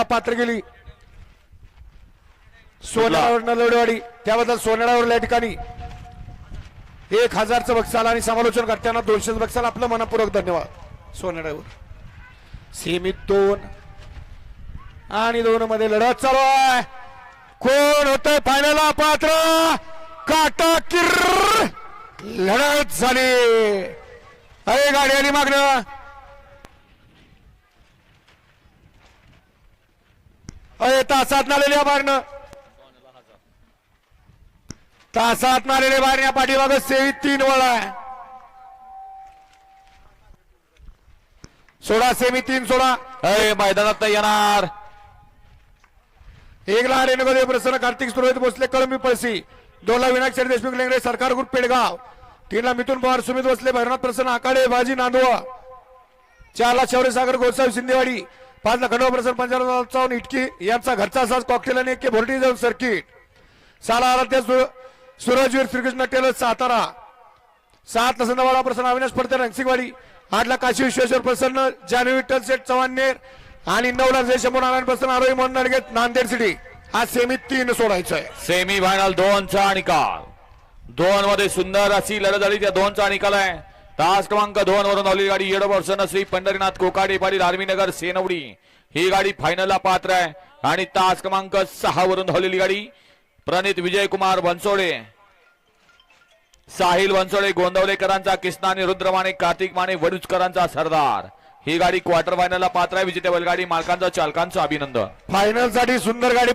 फायनलला पात्र गेली. सोन्यावर नलवडेवाडी त्याबद्दल सोन्यावर या ठिकाणी एक हजारचं बक्षाला आणि समालोचन करताना दोनशेच बक्षाला आपलं मनपूर्वक धन्यवाद. सोन्यावर सीमित दोन आणि दोन मध्ये लढत चालू आहे. कोण होतंय फायनलला पात्र? काटा किर लढत झाली. अरे गाडी आली मागणं अरे तासात नालेल्या मागणं तासात नालेले बारण्या या पाठीमाग सेवी तीन वळ आहे. सोळा सेमी तीन सोळा अय मैदानात येणार. एक ला रेणुका प्रसन्न कार्तिक सुरोहित भोसले कळंबी पळसी दोनला विनायक शेठ देशमुख लेंगरे सरकार ग्रुप पेडगाव. तीनला मिथुन पवार सुमित भोसले भैरनाथ प्रसन्न आकाडे बाजी नांदवा. चारला शौर्य सागर गोसावी शिंदेवाडी. पाच ला खंडोबा प्रसन्न पंचावन्न चौन इटकी. यांचा घरचा साज कॉकटेल आणि एक भोरटी जाऊन सर्किट साला आला त्या सु- सूरजवीर श्रीकृष्ण टेलर सातारा. सात ला प्रसन्न अविनाश पडते रंगसिंगवाडी. आठला काशी विश्वेश्वर प्रसन्न जानवी विठ्ठल शेठ चव्हाणनेर आणि नऊ ला जय शंभू नारायण प्रसन्न आरोही मोहन नडगे नांदेड सिटी हा सेमी तीन सोडायचा आहे सेमी फायनल दोनचा निकाल. दोन मध्ये सुंदर अशी लढत झाली त्या दोनचा निकाल आहे. तास क्रमांक दोन वरून धावलेली गाडी येडो वर्षन श्री पंढरीनाथ कोकाडे पाटील आर्मीनगर सेनवडी. ही गाडी फायनलला पात्र आहे. आणि तास क्रमांक सहा वरून धावलेली गाडी प्रणित विजयकुमार बनसोडे. साहिल बनसोडे गोंदवलेकरांचा कृष्णा आणि रुद्रमाने कार्तिक माने वडुचकरांचा सरदार. ही गाडी क्वार्टर फायनलला पात्र आहे. विजेत्या बैलगाडी मालकांचं चालकांचं अभिनंदन. फायनलसाठी सुंदर गाडी